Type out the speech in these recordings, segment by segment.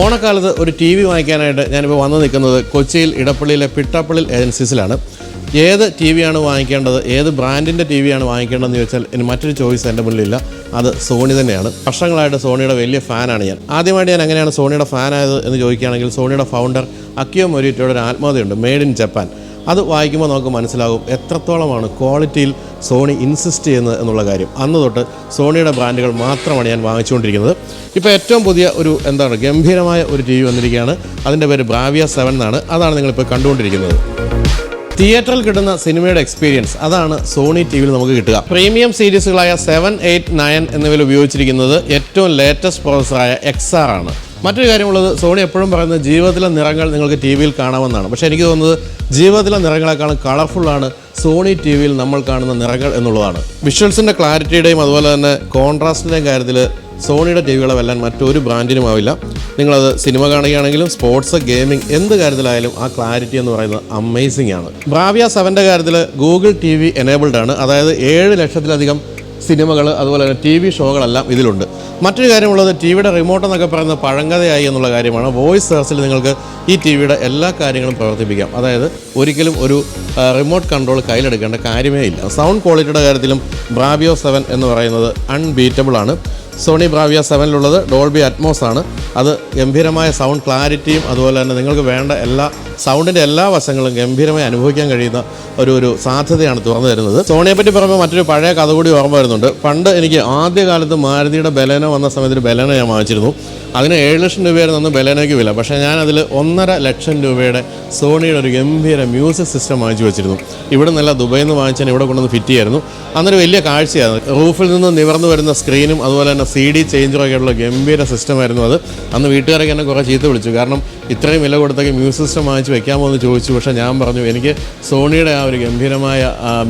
ഓണക്കാലത്ത് ഒരു T V വാങ്ങിക്കാനായിട്ട് ഞാനിപ്പോൾ വന്നു നിൽക്കുന്നത് കൊച്ചിയിൽ ഇടപ്പള്ളിയിലെ പിട്ടാപ്പള്ളിൽ ഏജൻസീസിലാണ്. ഏത് ടി വിയാണ് വാങ്ങിക്കേണ്ടത്? ഏത് ബ്രാൻഡിന്റെ ടി വിയാണ് വാങ്ങിക്കേണ്ടതെന്ന് ചോദിച്ചാൽ ഇനി മറ്റൊരു ചോയ്സ് എന്റെ മുന്നിലില്ല. അത് സോണി തന്നെയാണ്. വർഷങ്ങളായിട്ട് സോണിയുടെ വലിയ ഫാനാണ് ഞാൻ. ആദ്യമായിട്ട് ഞാൻ എങ്ങനെയാണ് സോണിയുടെ ഫാനായത് എന്ന് ചോദിക്കുകയാണെങ്കിൽ സോണിയുടെ ഫൗണ്ടർ അക്കിയോ മൊരിറ്റോയുടെ ഒരു ആത്മകഥയുണ്ട് മെയ്ഡ് ഇൻ ജപ്പാൻ അത് വായിക്കുമ്പോൾ നമുക്ക് മനസ്സിലാകും എത്രത്തോളമാണ് ക്വാളിറ്റിയിൽ സോണി ഇൻസിസ്റ്റ് ചെയ്യുന്നത് എന്നുള്ള കാര്യം. അന്ന് തൊട്ട് സോണിയുടെ ബ്രാൻഡുകൾ മാത്രമാണ് ഞാൻ വാങ്ങിച്ചുകൊണ്ടിരിക്കുന്നത്. ഇപ്പോൾ ഏറ്റവും പുതിയ ഒരു എന്താണ് ഗംഭീരമായ ഒരു ടി വി വന്നിരിക്കുകയാണ്. അതിന്റെ പേര് ബ്രാവിയ സെവൻ എന്നാണ്. അതാണ് നിങ്ങളിപ്പോൾ കണ്ടുകൊണ്ടിരിക്കുന്നത്. തിയേറ്ററിൽ കിട്ടുന്ന സിനിമയുടെ എക്സ്പീരിയൻസ് അതാണ് സോണി ടി വിയിൽ നമുക്ക് കിട്ടുക. പ്രീമിയം സീരീസുകളായ സെവൻ എയ്റ്റ് നയൻ എന്നിവയിൽ ഉപയോഗിച്ചിരിക്കുന്നത് ഏറ്റവും ലേറ്റസ്റ്റ് പ്രോസസ്സറായ എക്സ് ആർ ആണ്. മറ്റൊരു കാര്യമുള്ളത് സോണി എപ്പോഴും പറയുന്നത് ജീവിതത്തിലെ നിറങ്ങൾ നിങ്ങൾക്ക് ടി വിയിൽ കാണാമെന്നാണ്. പക്ഷേ എനിക്ക് തോന്നുന്നത് ജീവിതത്തിലെ നിറങ്ങളെക്കാളും കളർഫുള്ളാണ് സോണി ടി വിയിൽ നമ്മൾ കാണുന്ന നിറങ്ങൾ എന്നുള്ളതാണ്. വിഷ്വൽസിന്റെ ക്ലാരിറ്റിയുടെയും അതുപോലെ തന്നെ കോൺട്രാസ്റ്റിന്റെയും കാര്യത്തിൽ സോണിയുടെ ടി വികളെ വെല്ലാൻ മറ്റൊരു ബ്രാൻഡിനും ആവില്ല. നിങ്ങളത് സിനിമ കാണുകയാണെങ്കിലും സ്പോർട്സ് ഗെയിമിംഗ് എന്ത് കാര്യത്തിലായാലും ആ ക്ലാരിറ്റി എന്ന് പറയുന്നത് അമേസിംഗ് ആണ്. ബ്രാവിയ സെവന്റെ കാര്യത്തിൽ ഗൂഗിൾ ടി വി എനേബിൾഡ് ആണ്. അതായത് ഏഴ് ലക്ഷത്തിലധികം സിനിമകൾ അതുപോലെ തന്നെ ടി വി ഷോകളെല്ലാം ഇതിലുണ്ട്. മറ്റൊരു കാര്യമുള്ളത് ടി വിയുടെ റിമോട്ട് എന്നൊക്കെ പറയുന്ന പഴങ്കഥയായി എന്നുള്ള കാര്യമാണ്. വോയിസ് സെർച്ചിൽ നിങ്ങൾക്ക് ഈ ടി വിയുടെ എല്ലാ കാര്യങ്ങളും പ്രവർത്തിപ്പിക്കാം. അതായത് ഒരിക്കലും ഒരു റിമോട്ട് കൺട്രോൾ കയ്യിലെടുക്കേണ്ട കാര്യമേ ഇല്ല. സൗണ്ട് ക്വാളിറ്റിയുടെ കാര്യത്തിലും ബ്രാവിയോ സെവൻ എന്ന് പറയുന്നത് അൺബീറ്റബിൾ ആണ്. സോണി ബ്രാവിയ സെവനിലുള്ളത് ഡോൾബി അറ്റ്മോസ് ആണ്. അത് ഗംഭീരമായ സൗണ്ട് ക്ലാരിറ്റിയും അതുപോലെ തന്നെ നിങ്ങൾക്ക് വേണ്ട എല്ലാ സൗണ്ടിന്റെ എല്ലാ വശങ്ങളും ഗംഭീരമായി അനുഭവിക്കാൻ കഴിയുന്ന ഒരു ഒരു സാധ്യതയാണ് തുറന്നു തരുന്നത്. സോണിയെ പറ്റി പറയുമ്പോൾ മറ്റൊരു പഴയ കഥ കൂടി ഓർമ്മ വരുന്നുണ്ട്. പണ്ട് എനിക്ക് ആദ്യകാലത്ത് മാരുതിയുടെ ബലേനോ വന്ന സമയത്ത് ഒരു ബലേനോ ഞാൻ വാങ്ങിച്ചിരുന്നു. അതിന് ഏഴ് ലക്ഷം രൂപയായിരുന്നു അന്ന് ബലേനോയ്ക്ക് വില. പക്ഷേ ഞാൻ ഒന്നര ലക്ഷം രൂപയുടെ സോണിയുടെ ഒരു ഗംഭീര മ്യൂസിക് സിസ്റ്റം വാങ്ങിച്ചു വെച്ചിരുന്നു. ഇവിടെ നിന്നല്ല ദുബൈയിൽ നിന്ന് വാങ്ങിച്ചാൽ ഇവിടെ കൊണ്ടുവന്ന് ഫിറ്റ് ചെയ്യായിരുന്നു. അന്നൊരു വലിയ കാഴ്ചയായിരുന്നു. റൂഫിൽ നിന്ന് നിവർന്നു വരുന്ന സ്ക്രീനും അതുപോലെ തന്നെ സി ഡി ചേഞ്ചറൊക്കെ ഉള്ള ഗംഭീര സിസ്റ്റമായിരുന്നു അത്. അന്ന് വീട്ടുകാരൊക്കെ എന്നെ കുറേ ചീത്ത വിളിച്ചു. കാരണം ഇത്രയും വില കൊടുത്തൊക്കെ മ്യൂസിക് സിസ്റ്റം വാങ്ങിച്ച് വെക്കാമോ എന്ന് ചോദിച്ചു. പക്ഷേ ഞാൻ പറഞ്ഞു എനിക്ക് സോണിയുടെ ആ ഒരു ഗംഭീരമായ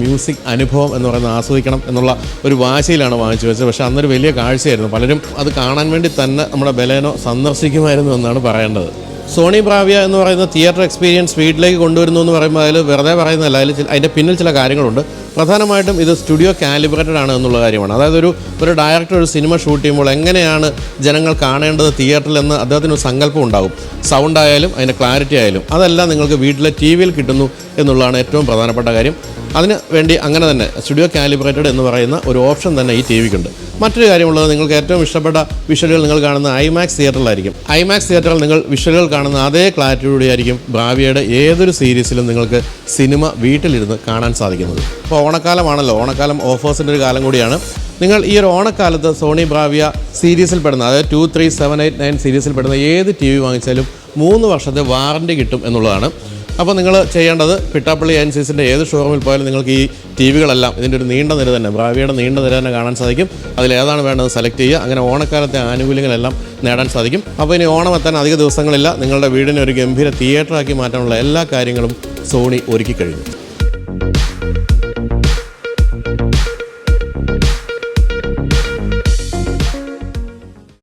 മ്യൂസിക് അനുഭവം എന്ന് പറയുന്നത് ആസ്വദിക്കണം എന്നുള്ള ഒരു വാശിയിലാണ് വാങ്ങിച്ചു വെച്ചത്. പക്ഷേ അന്നൊരു വലിയ കാഴ്ചയായിരുന്നു. പലരും അത് കാണാൻ വേണ്ടി തന്നെ നമ്മുടെ ബലേനോ സന്ദർശിക്കുമായിരുന്നു എന്നാണ് പറയേണ്ടത്. സോണി ബ്രാവിയ എന്ന് പറയുന്ന തിയേറ്റർ എക്സ്പീരിയൻസ് വീട്ടിലേക്ക് കൊണ്ടുവരുന്നു എന്ന് പറയുമ്പോൾ അതിൽ വെറുതെ പറയുന്നതല്ല. അതിൽ അതിന്റെ പിന്നിൽ ചില കാര്യങ്ങളുണ്ട്. പ്രധാനമായിട്ടും ഇത് സ്റ്റുഡിയോ കാലിബ്രേറ്റഡ് ആണ് എന്നുള്ള കാര്യമാണ്. അതായത് ഒരു ഒരു ഡയറക്ടർ ഒരു സിനിമ ഷൂട്ട് ചെയ്യുമ്പോൾ എങ്ങനെയാണ് ജനങ്ങൾ കാണേണ്ടത് തിയേറ്ററിൽ എന്ന് അദ്ദേഹത്തിന് ഒരു സങ്കല്പം ഉണ്ടാകും. സൗണ്ട് ആയാലും അതിന്റെ ക്ലാരിറ്റി ആയാലും അതെല്ലാം നിങ്ങൾക്ക് വീട്ടിലെ ടി വിയിൽ കിട്ടുന്നു എന്നുള്ളതാണ് ഏറ്റവും പ്രധാനപ്പെട്ട കാര്യം. അതിന് വേണ്ടി അങ്ങനെ തന്നെ സ്റ്റുഡിയോ കാലിബ്രേറ്റഡ് എന്ന് പറയുന്ന ഒരു ഓപ്ഷൻ തന്നെ ഈ ടി വിക്കുണ്ട് മറ്റൊരു കാര്യമുള്ളത് നിങ്ങൾക്ക് ഏറ്റവും ഇഷ്ടപ്പെട്ട വിഷ്വലുകൾ നിങ്ങൾ കാണുന്ന ഐമാക്സ് തിയേറ്ററിലായിരിക്കും. ഐമാക്സ് തിയേറ്ററിൽ നിങ്ങൾ വിഷ്വലുകൾ കാണുന്ന അതേ ക്ലാരിറ്റിയോടെ ആയിരിക്കും ബ്രാവിയയുടെ ഏതൊരു സീരീസിലും നിങ്ങൾക്ക് സിനിമ വീട്ടിലിരുന്ന് കാണാൻ സാധിക്കുന്നത്. ഇപ്പോൾ ഓണക്കാലമാണല്ലോ. ഓണക്കാലം ഓഫേഴ്സിന്റെ ഒരു കാലം കൂടിയാണ്. നിങ്ങൾ ഈ ഒരു ഓണക്കാലത്ത് സോണി ബ്രാവിയ സീരീസിൽ പെടുന്ന അതായത് two three seven eight nine സീരീസിൽ പെടുന്ന ഏത് ടി വി വാങ്ങിച്ചാലും മൂന്ന് വർഷത്തെ വാറന്റി കിട്ടും എന്നുള്ളതാണ്. അപ്പോൾ നിങ്ങൾ ചെയ്യേണ്ടത് പിട്ടാപ്പള്ളി ഏജൻസീസിന്റെ ഏത് ഷോറൂമിൽ പോയാലും നിങ്ങൾക്ക് ഈ ടി വികളെല്ലാം ഇതിന്റെ ഒരു നീണ്ട നിര തന്നെ ബ്രാവിയുടെ നീണ്ട നിര തന്നെ കാണാൻ സാധിക്കും. അതിലേതാണ് വേണ്ടത് സെലക്ട് ചെയ്യുക. അങ്ങനെ ഓണക്കാലത്തെ ആനുകൂല്യങ്ങളെല്ലാം നേടാൻ സാധിക്കും. അപ്പോൾ ഇനി ഓണം എത്താൻ അധിക ദിവസങ്ങളില്ല. നിങ്ങളുടെ വീടിനെ ഒരു ഗംഭീര തിയേറ്ററാക്കി മാറ്റാനുള്ള എല്ലാ കാര്യങ്ങളും സോണി ഒരുക്കി കഴിഞ്ഞു.